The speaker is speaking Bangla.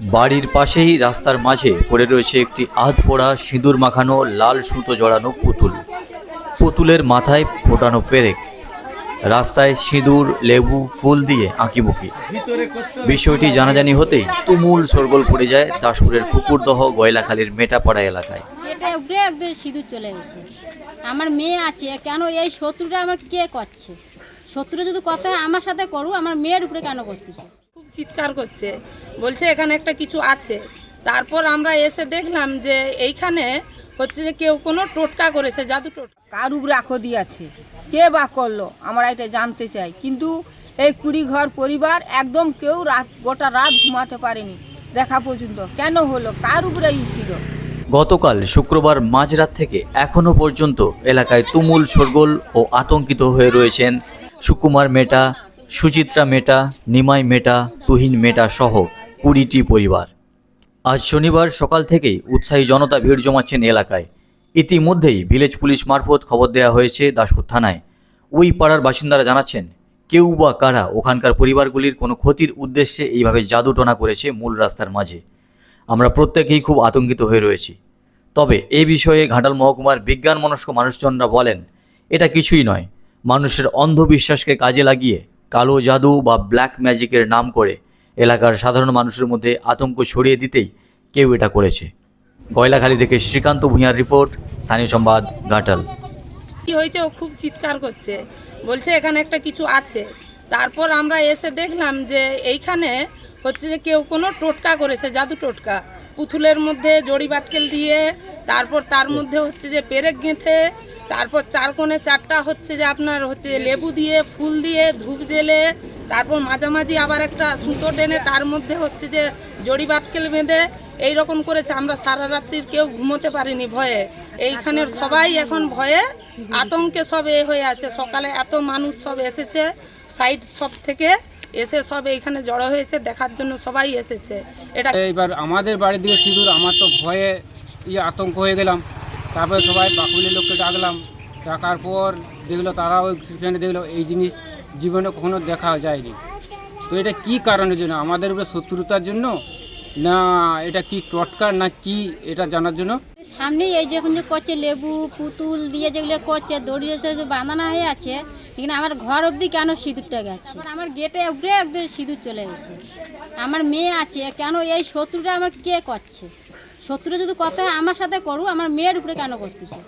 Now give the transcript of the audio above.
বাড়ির পাশেই রাস্তার মাঝে পড়ে রয়েছে একটি আধ পোড়া সিঁদুর মাখানো লাল সুতো জড়ানো পুতুল। পুতুলের মাথায় ফোটানো পেরেক। রাস্তায় সিঁদুর, লেবু, ফুল দিয়ে আঁকিবুকি। বিষয়টি জানাজানি হতেই তুমুল সরগোল পড়ে যায় দাসপুরের কুকুরদহ গয়লাখালীর মেটাপাড়া এলাকায়। এটা একদম সিঁদুর চলে গেছে। আমার মেয়ে আছে, কেন এই শত্রুটা আমার কে করছে? শত্রু যদি কথা আমার সাথে করু আমার মেয়ের উপরে কেন করতেছে? চিৎকার করছে। বলছে এখানে একটা কিছু আছে। তারপর আমরা এসে দেখলাম যে এইখানে হচ্ছে যে কেউ কোনো টোটকা করেছে জাদু টোটকা কার উপরে আঁকো দিয়েছে কে বা করল? আমরা এটা জানতে চাই। কিন্তু এই কুড়ি ঘর পরিবার একদম কেউ রাত গোটা রাত ঘুমাতে পারেনি দেখা পর্যন্ত। কেন হলো? কার উপরে ই ছিল? গতকাল শুক্রবার মাঝরাত থেকে এখনও পর্যন্ত এলাকায় তুমুল শোরগোল ও আতঙ্কিত হয়ে রয়েছেন সুকুমার মেটা সুচিত্রা মেটা, নিমাই মেটা, তুহিন মেটা সহ কুড়িটি পরিবার। আজ শনিবার সকাল থেকেই উৎসাহী জনতা ভিড় জমাচ্ছেন এলাকায়। ইতিমধ্যেই ভিলেজ পুলিশ মারফত খবর দেওয়া হয়েছে দাসপুর থানায়। ওই পাড়ার বাসিন্দারা জানাচ্ছেন, কেউ বা কারা ওখানকার পরিবারগুলির কোনো ক্ষতির উদ্দেশ্যে এইভাবে জাদুটনা করেছে মূল রাস্তার মাঝে। আমরা প্রত্যেকেই খুব আতঙ্কিত হয়ে রয়েছি। তবে এ বিষয়ে ঘাটাল মহকুমার বিজ্ঞান মনস্ক মানুষজনরা বলেন, এটা কিছুই নয়। মানুষের অন্ধবিশ্বাসকে কাজে লাগিয়ে কালো জাদু বা ব্ল্যাক ম্যাজিকের নাম করে এলাকার সাধারণ মানুষের মধ্যে আতঙ্ক ছড়িয়ে দিতেই কেউ এটা করেছে। গয়লাখালী থেকে শ্রীকান্ত ভূঁইয়ার রিপোর্ট, স্থানীয় সংবাদ, ঘাটাল। কি হয়েছে? ও খুব চিৎকার করছে। বলছে, এখানে একটা কিছু আছে। তারপর আমরা এসে দেখলাম যে এইখানে হচ্ছে যে কেউ কোনো টোটকা করেছে, জাদু টোটকা। পুতুলের মধ্যে জড়ি বাটকেল দিয়ে, তারপর তার মধ্যে হচ্ছে যে পেরেক গেঁথে তারপর চার কোণে চারটা হচ্ছে যে আপনার হচ্ছে লেবু দিয়ে, ফুল দিয়ে, ধূপ জেলে, তারপর মাঝামাঝি আবার একটা সুতো টেনে তার মধ্যে হচ্ছে যে জড়ি বাটকেল বেঁধে এই রকম করেছে। আমরা সারা রাত্রির কেউ ঘুমোতে পারিনি ভয়ে। এইখানের সবাই এখন ভয়ে, আতঙ্কে সব এ হয়ে আছে। সকালে এত মানুষ সব এসেছে সাইড সব থেকে এসে সব এইখানে জড়ো হয়েছে, দেখার জন্য সবাই এসেছে। এটা এইবার আমাদের বাড়ি দিয়ে সিঁদুর, আমার তো ভয়ে ইয়ে আতঙ্ক হয়ে গেলাম। তারপরে সবাই বাকুলি লোককে ডাকলাম। ডাকার পর দেখল তারাও সেখানে দেখল এই জিনিস জীবনে কখনো দেখা যায়নি। তো এটা কি কারণের জন্য? আমাদের উপরে শত্রুতার জন্য? না, এটা কি টটকা না কি এটা জানার জন্য? সামনেই এই যখন যে করছে লেবু, পুতুল দিয়ে যেগুলো করছে, দড়ি বাঁধানো হয়ে আছে, এখানে আমার ঘর অবধি কেন সিঁদুরটা গেছে? আমার গেটে উপরে একদম সিঁদুর চলে গেছে আমার মেয়ে আছে, কেন এই শত্রুটা আমার কে করছে? শত্রু যদি কথা আমার সাথে করু আমার মেয়ের উপরে কেন করতেছে?